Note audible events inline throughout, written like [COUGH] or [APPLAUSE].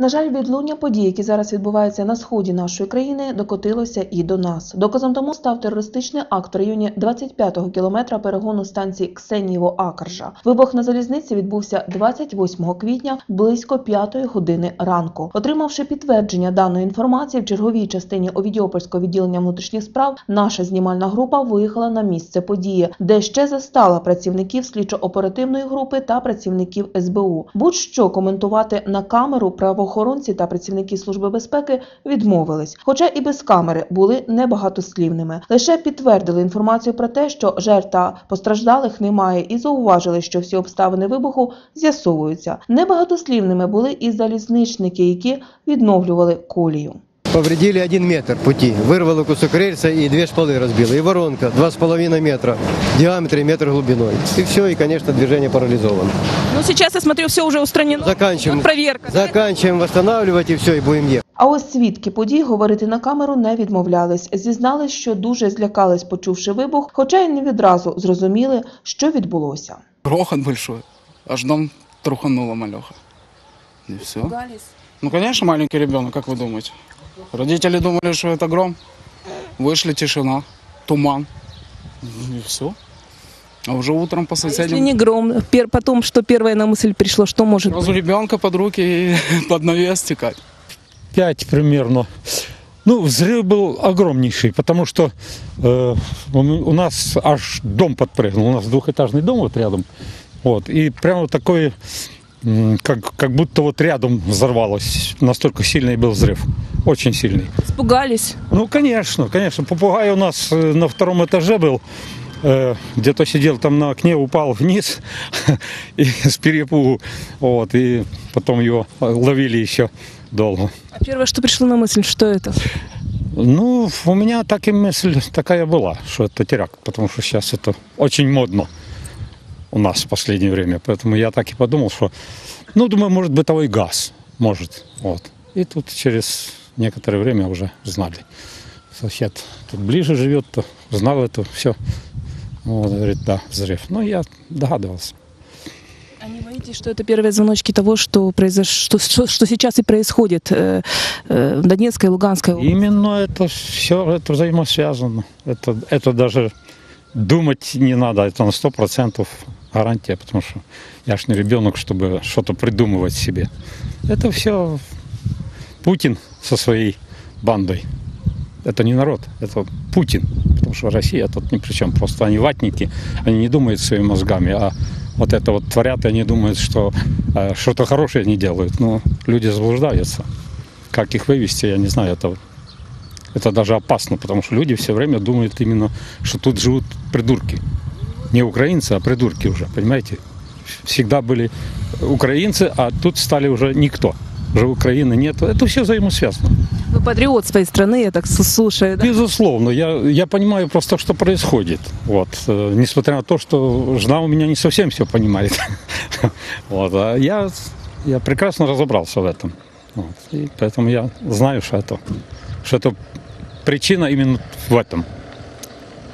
На жаль, відлуння подій, які зараз відбуваються на сході нашої країни, докотилося і до нас. Доказом тому став терористичний акт в районі 25-го кілометра перегону станції Ксенієво-Акаржа. Вибух на залізниці відбувся 28 квітня близько 5-ї години ранку. Отримавши підтвердження даної інформації в черговій частині Овідіопольського відділення внутрішніх справ, наша знімальна група виїхала на місце події, де ще застала працівників слідчо-оперативної групи та працівників СБУ. Будь-що коментувати на камеру правоохоронці та працівники служби безпеки відмовились, хоча і без камери були небагатослівними. Лише підтвердили інформацію про те, що жертв та постраждалих немає, і зауважили, що всі обставини вибуху з'ясовуються. Небагатослівними були і залізничники, які відновлювали колію Повредили один метр пути, вырвало кусок рельса и две шпалы разбило. И воронка два с половиной метра в диаметре, метр глубиной. И все, и, конечно, движение парализовано. Ну, сейчас, я смотрю, все уже устранено. Заканчиваем, Проверка. да? заканчиваем восстанавливать и все, и будем ехать. А ось свідки подій говорити на камеру не відмовлялись. Зізнались, що дуже злякались, почувши вибух, хоча й не відразу зрозуміли, що відбулося. Грохот большой. Аж дом трухануло малеха. И все. Ну, конечно, маленький ребенок, как вы думаете? Родители думали, что это гром. Вышли, тишина, туман. И все. А уже утром по Если соседям... не гром, пер- потом, что первое на мысль пришло, что может Сразу быть? ребенка под руки и [LAUGHS] под навес стекать. 5 примерно. Ну, взрыв был огромнейший, потому что э, у нас аж дом подпрыгнул. У нас двухэтажный дом вот рядом. Вот, и прямо такой, как, как будто вот рядом взорвалось. Настолько сильный был взрыв. Очень сильный. Испугались. Ну, конечно, конечно. Попугай у нас э, на втором этаже был. Э, Где-то сидел там на окне, упал вниз [LAUGHS] и с перепугу. Вот, и потом его ловили еще долго. А первое, что пришло на мысль, что это? Ну, у меня так и мысль такая была, что это теракт, потому что сейчас это очень модно у нас в последнее время. Поэтому я так и подумал, что, ну, думаю, может, бытовой газ, может, вот. И тут через некоторое время уже знали. Сосед тут ближе живет, то знал это все. Вот, говорит, да, взрыв. Ну, я догадывался. А не боитесь, что это первые звоночки того, что, произош... что, что, что сейчас и происходит э, э, в Донецкой и Луганской области? Именно это все это взаимосвязано. Это, это даже думать не надо, это на сто процентов гарантия, потому что я ж не ребенок, чтобы что-то придумывать себе. Это все Путин со своей бандой. Это не народ, это Путин, потому что Россия тут ни при чем. Просто они ватники, они не думают своими мозгами, а вот это вот творят, и они думают, что э, что-то хорошее они делают. Но люди заблуждаются. Как их вывести, я не знаю, это это даже опасно, потому что люди все время думают именно, что тут живут придурки. Не украинцы, а придурки уже, понимаете? Всегда были украинцы, а тут стали уже никто. Уже Украины нет. Это все взаимосвязано. Вы патриот своей страны, я так слушаю. да? Безусловно, я, я понимаю просто, что происходит. Вот. э, Несмотря на то, что жена у меня не совсем все понимает. [LAUGHS] Вот. А я, я прекрасно разобрался в этом. Вот. И поэтому я знаю, что это, что это причина именно в этом.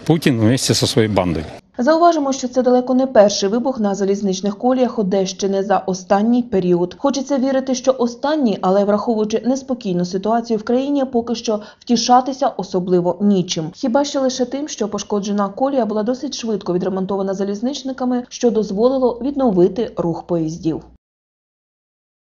Путин вместе со своей бандой. Зауважимо, що це далеко не перший вибух на залізничних коліях Одещини за останній період. Хочеться вірити, що останній, але враховуючи неспокійну ситуацію в країні, поки що втішатися особливо нічим. Хіба що лише тим, що пошкоджена колія була досить швидко відремонтована залізничниками, що дозволило відновити рух поїздів.